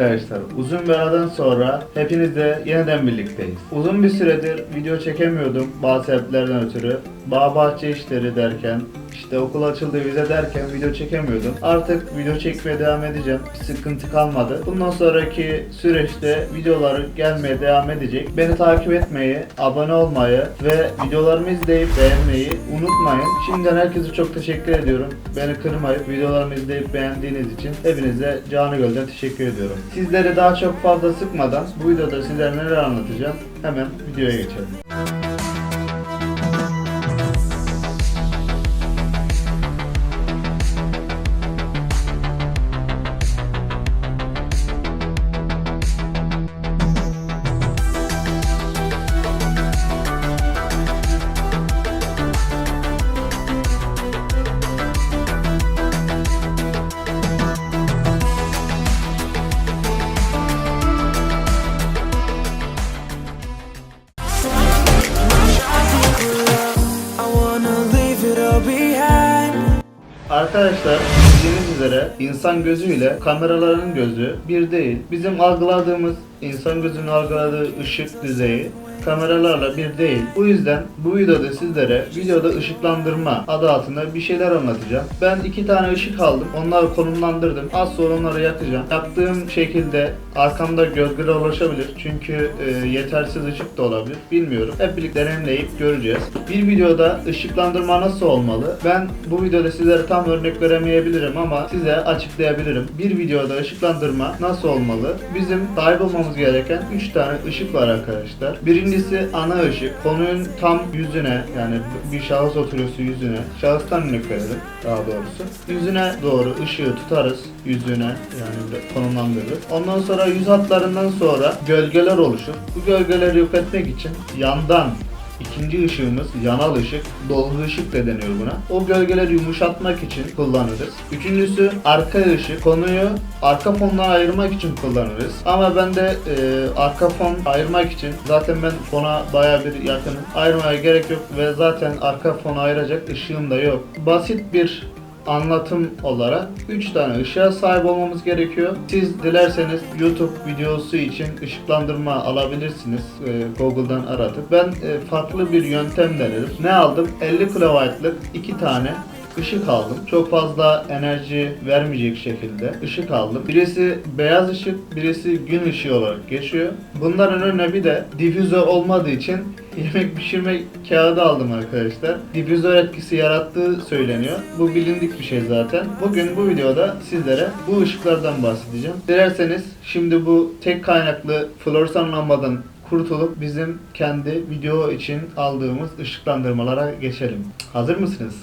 arkadaşlar, uzun bir aradan sonra hepinizle yeniden birlikteyiz. Uzun bir süredir video çekemiyordum bazı sebeplerden ötürü. Bağ bahçe işleri derken, işte okul açıldı vize derken video çekemiyordum. Artık video çekmeye devam edeceğim. Sıkıntı kalmadı. Bundan sonraki süreçte videoları gelmeye devam edecek. Beni takip etmeyi, abone olmayı ve videolarımı izleyip beğenmeyi unutmayın. Şimdiden herkese çok teşekkür ediyorum. Beni kırmayıp videolarımı izleyip beğendiğiniz için hepinize canı gölden teşekkür ediyorum. Sizleri daha çok fazla sıkmadan bu videoda sizlere neler anlatacağım hemen videoya geçelim. Arkadaşlar bildiğiniz üzere insan gözüyle kameraların gözü bir değil. Bizim algıladığımız insan gözünün algıladığı ışık düzeyi kameralarla bir değil. Bu yüzden bu videoda sizlere videoda ışıklandırma adı altında bir şeyler anlatacağım. Ben iki tane ışık aldım. Onları konumlandırdım. Az sonra onları yakacağım. Yaptığım şekilde arkamda gölgeler ulaşabilir. Çünkü e, yetersiz ışık da olabilir. Bilmiyorum. Hep birlikte deneyimleyip göreceğiz. Bir videoda ışıklandırma nasıl olmalı? Ben bu videoda sizlere tam örnek veremeyebilirim ama size açıklayabilirim. Bir videoda ışıklandırma nasıl olmalı? Bizim sahip olmamız gereken 3 tane ışık var arkadaşlar. Birincisi ana ışık. Konunun tam yüzüne yani bir şahıs oturuyorsa yüzüne. Şahıstan örnek verelim daha doğrusu. Yüzüne doğru ışığı tutarız. Yüzüne yani konumlandırırız. Ondan sonra yüz hatlarından sonra gölgeler oluşur. Bu gölgeleri yok etmek için yandan İkinci ışığımız yanal ışık, dolgu ışık da deniyor buna. O gölgeleri yumuşatmak için kullanırız. Üçüncüsü arka ışık. Konuyu arka fondan ayırmak için kullanırız. Ama ben de e, arka fon ayırmak için zaten ben fona baya bir yakınım. Ayırmaya gerek yok ve zaten arka fonu ayıracak ışığım da yok. Basit bir anlatım olarak 3 tane ışığa sahip olmamız gerekiyor. Siz dilerseniz YouTube videosu için ışıklandırma alabilirsiniz e, Google'dan aratıp. Ben e, farklı bir yöntem denedim. Ne aldım? 50 kW'lık 2 tane ışık aldım. Çok fazla enerji vermeyecek şekilde ışık aldım. Birisi beyaz ışık, birisi gün ışığı olarak geçiyor. Bunların önüne bir de difüzör olmadığı için yemek pişirme kağıdı aldım arkadaşlar. Difüzör etkisi yarattığı söyleniyor. Bu bilindik bir şey zaten. Bugün bu videoda sizlere bu ışıklardan bahsedeceğim. Dilerseniz şimdi bu tek kaynaklı floresan lambadan kurtulup bizim kendi video için aldığımız ışıklandırmalara geçelim. Hazır mısınız?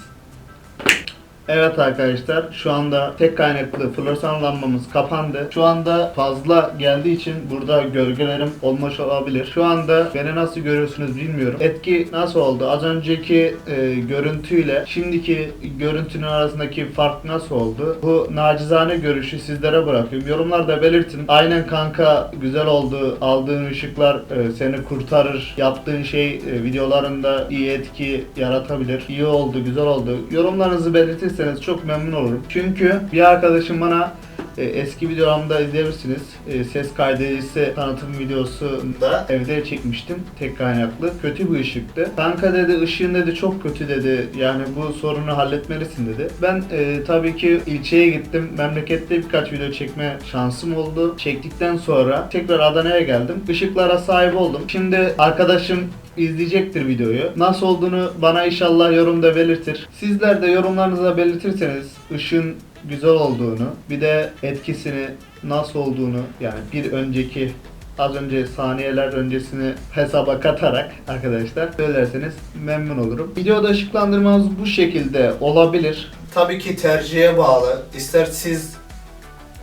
Evet arkadaşlar şu anda tek kaynaklı floresan lambamız kapandı. Şu anda fazla geldiği için burada gölgelerim olmuş olabilir. Şu anda beni nasıl görüyorsunuz bilmiyorum. Etki nasıl oldu? Az önceki e, görüntüyle şimdiki görüntünün arasındaki fark nasıl oldu? Bu nacizane görüşü sizlere bırakıyorum. Yorumlarda belirtin. Aynen kanka güzel oldu. Aldığın ışıklar e, seni kurtarır. Yaptığın şey e, videolarında iyi etki yaratabilir. İyi oldu, güzel oldu. Yorumlarınızı belirtirseniz çok memnun olurum. Çünkü bir arkadaşım bana eski videolarımda izleyebilirsiniz. E, ses kaydedicisi tanıtım videosunda evde çekmiştim. Tek kaynaklı. Kötü bir ışıktı. Kanka dedi ışığın dedi çok kötü dedi. Yani bu sorunu halletmelisin dedi. Ben e, tabii ki ilçeye gittim. Memlekette birkaç video çekme şansım oldu. Çektikten sonra tekrar Adana'ya geldim. Işıklara sahip oldum. Şimdi arkadaşım izleyecektir videoyu. Nasıl olduğunu bana inşallah yorumda belirtir. Sizler de yorumlarınıza belirtirseniz ışın güzel olduğunu, bir de etkisini nasıl olduğunu yani bir önceki az önce saniyeler öncesini hesaba katarak arkadaşlar söylerseniz memnun olurum. Videoda ışıklandırmamız bu şekilde olabilir. Tabii ki tercihe bağlı. İster siz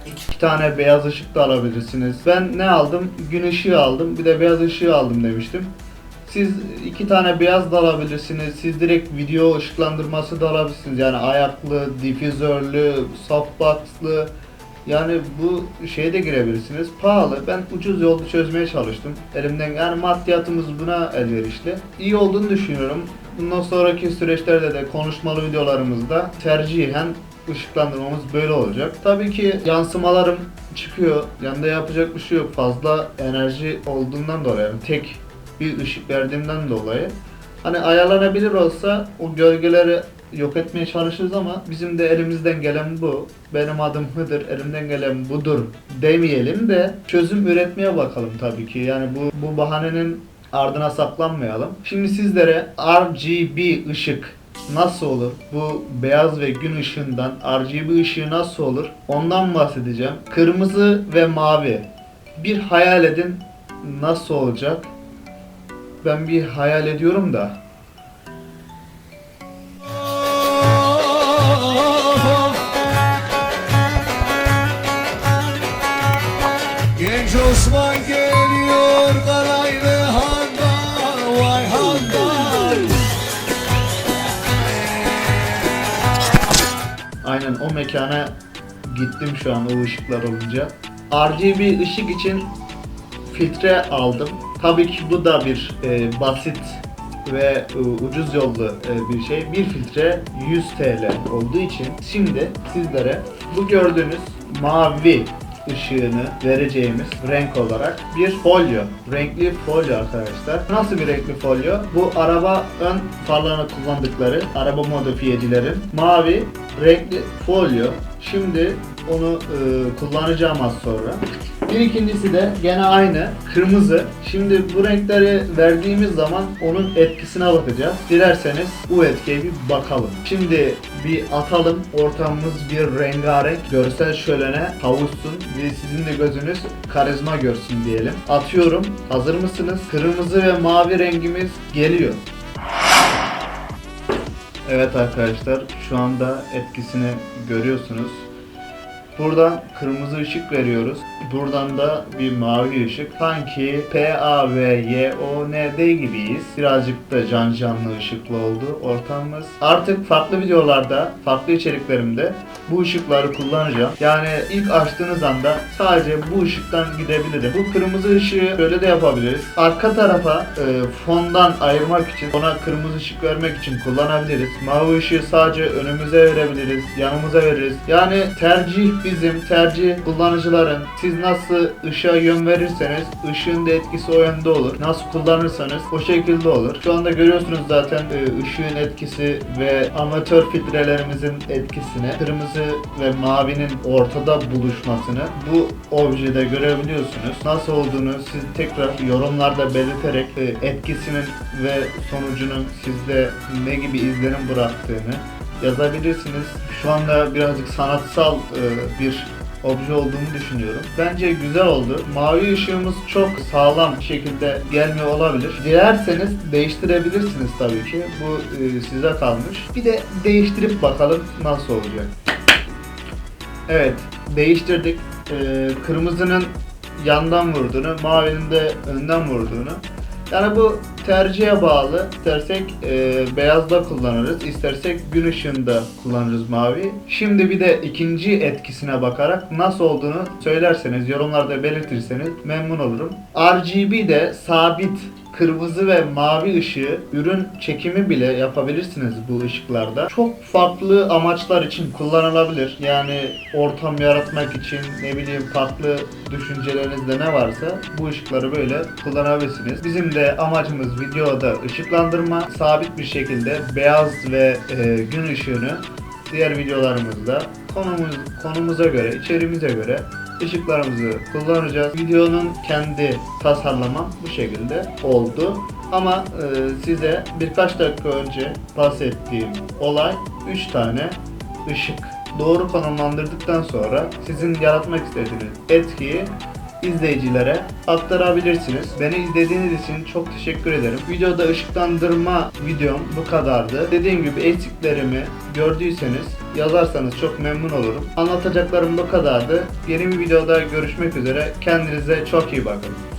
İki tane beyaz ışık da alabilirsiniz. Ben ne aldım? Gün ışığı aldım. Bir de beyaz ışığı aldım demiştim. Siz iki tane beyaz da alabilirsiniz. Siz direkt video ışıklandırması da alabilirsiniz. Yani ayaklı, difüzörlü, softboxlı. Yani bu şeye de girebilirsiniz. Pahalı. Ben ucuz yolda çözmeye çalıştım. Elimden yani maddiyatımız buna elverişli. İyi olduğunu düşünüyorum. Bundan sonraki süreçlerde de konuşmalı videolarımızda tercihen ışıklandırmamız böyle olacak. Tabii ki yansımalarım çıkıyor. Yanında yapacak bir şey yok. Fazla enerji olduğundan dolayı yani tek bir ışık verdiğimden dolayı hani ayarlanabilir olsa o gölgeleri yok etmeye çalışırız ama bizim de elimizden gelen bu. Benim adım Hıdır, elimden gelen budur demeyelim de çözüm üretmeye bakalım tabii ki. Yani bu, bu bahanenin ardına saklanmayalım. Şimdi sizlere RGB ışık nasıl olur? Bu beyaz ve gün ışığından RGB ışığı nasıl olur? Ondan bahsedeceğim. Kırmızı ve mavi. Bir hayal edin nasıl olacak? Ben bir hayal ediyorum da. Genç Osman geliyor Karaylı Handan Vay Handan Aynen o mekana gittim şu an o ışıklar olunca. RGB ışık için filtre aldım. Tabii ki bu da bir e, basit ve e, ucuz yollu e, bir şey. Bir filtre 100 TL olduğu için şimdi sizlere bu gördüğünüz mavi ışığını vereceğimiz renk olarak bir folyo. Renkli folyo arkadaşlar. Nasıl bir renkli folyo? Bu araba ön farlarını kullandıkları araba modifiyecilerin mavi renkli folyo. Şimdi onu e, kullanacağım az sonra. Bir ikincisi de gene aynı kırmızı. Şimdi bu renkleri verdiğimiz zaman onun etkisine bakacağız. Dilerseniz bu etkiye bir bakalım. Şimdi bir atalım. Ortamımız bir rengarenk görsel şölene kavuşsun ve sizin de gözünüz karizma görsün diyelim. Atıyorum. Hazır mısınız? Kırmızı ve mavi rengimiz geliyor. Evet arkadaşlar şu anda etkisini görüyorsunuz. Buradan kırmızı ışık veriyoruz. Buradan da bir mavi ışık. Sanki P, A, V, Y, O, N, D gibiyiz. Birazcık da can canlı ışıklı oldu ortamımız. Artık farklı videolarda, farklı içeriklerimde bu ışıkları kullanacağım. Yani ilk açtığınız anda sadece bu ışıktan gidebilirim. Bu kırmızı ışığı şöyle de yapabiliriz. Arka tarafa e, fondan ayırmak için, ona kırmızı ışık vermek için kullanabiliriz. Mavi ışığı sadece önümüze verebiliriz, yanımıza veririz. Yani tercih bizim, tercih kullanıcıların. Siz nasıl ışığa yön verirseniz ışığın da etkisi o yönde olur. Nasıl kullanırsanız o şekilde olur. Şu anda görüyorsunuz zaten e, ışığın etkisi ve amatör filtrelerimizin etkisini, kırmızı ve mavinin ortada buluşmasını bu objede görebiliyorsunuz. Nasıl olduğunu siz tekrar yorumlarda belirterek e, etkisinin ve sonucunun sizde ne gibi izlenim bıraktığını yazabilirsiniz. Şu anda birazcık sanatsal e, bir obje olduğunu düşünüyorum. Bence güzel oldu. Mavi ışığımız çok sağlam bir şekilde gelmiyor olabilir. Dilerseniz değiştirebilirsiniz tabii ki. Bu e, size kalmış. Bir de değiştirip bakalım nasıl olacak. Evet, değiştirdik. E, kırmızının yandan vurduğunu, mavinin de önden vurduğunu. Yani bu tercihe bağlı. İstersek e, beyazda kullanırız, istersek gün ışığında kullanırız mavi. Şimdi bir de ikinci etkisine bakarak nasıl olduğunu söylerseniz, yorumlarda belirtirseniz memnun olurum. RGB de sabit kırmızı ve mavi ışığı ürün çekimi bile yapabilirsiniz bu ışıklarda. Çok farklı amaçlar için kullanılabilir. Yani ortam yaratmak için ne bileyim farklı düşüncelerinizde ne varsa bu ışıkları böyle kullanabilirsiniz. Bizim de amacımız videoda ışıklandırma, sabit bir şekilde beyaz ve e, gün ışığını diğer videolarımızda konumuz, konumuza göre, içeriğimize göre ışıklarımızı kullanacağız. Videonun kendi tasarlamam bu şekilde oldu. Ama e, size birkaç dakika önce bahsettiğim olay 3 tane ışık doğru konumlandırdıktan sonra sizin yaratmak istediğiniz etkiyi izleyicilere aktarabilirsiniz. Beni izlediğiniz için çok teşekkür ederim. Videoda ışıklandırma videom bu kadardı. Dediğim gibi eksiklerimi gördüyseniz yazarsanız çok memnun olurum. Anlatacaklarım bu kadardı. Yeni bir videoda görüşmek üzere. Kendinize çok iyi bakın.